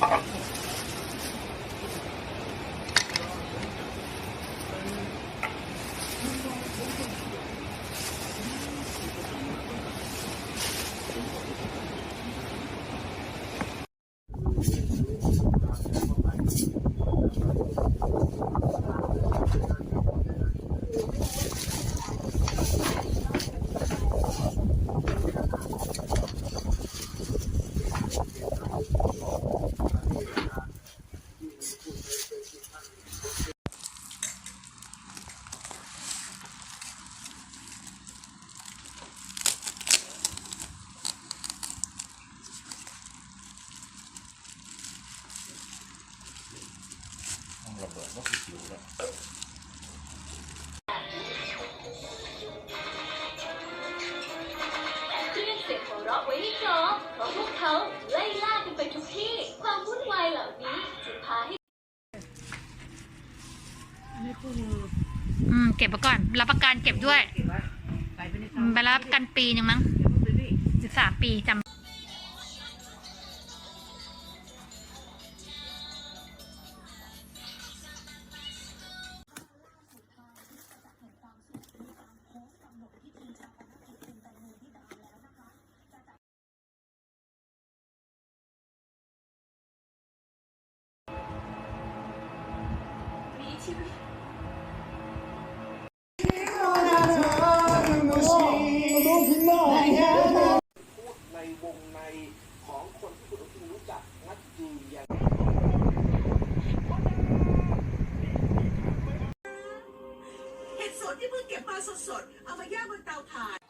ต้ ระเบิดก็คือผิวเลยเครียดเสียงหัวเราะไว้ให้พร้อมเพราะพวกเขาไล่ล่ากันไปทุกที่ ความวุ่นวายเหล่านี้จะพาให้อืมเก็บไว้ก่อน รับประกันเก็บด้วยเก็บไว้ใส่ไปในอืมไปรับประกันปีหนึ่งมั้งเดี๋ยวมึงไปดิสิ บสามปีจำในวงในของคนที่คุณรู้จักมักจีอย่างเห็ดสดที่เพิ่งเก็บมาสดๆ เอามาย่างบนเตาถ่าน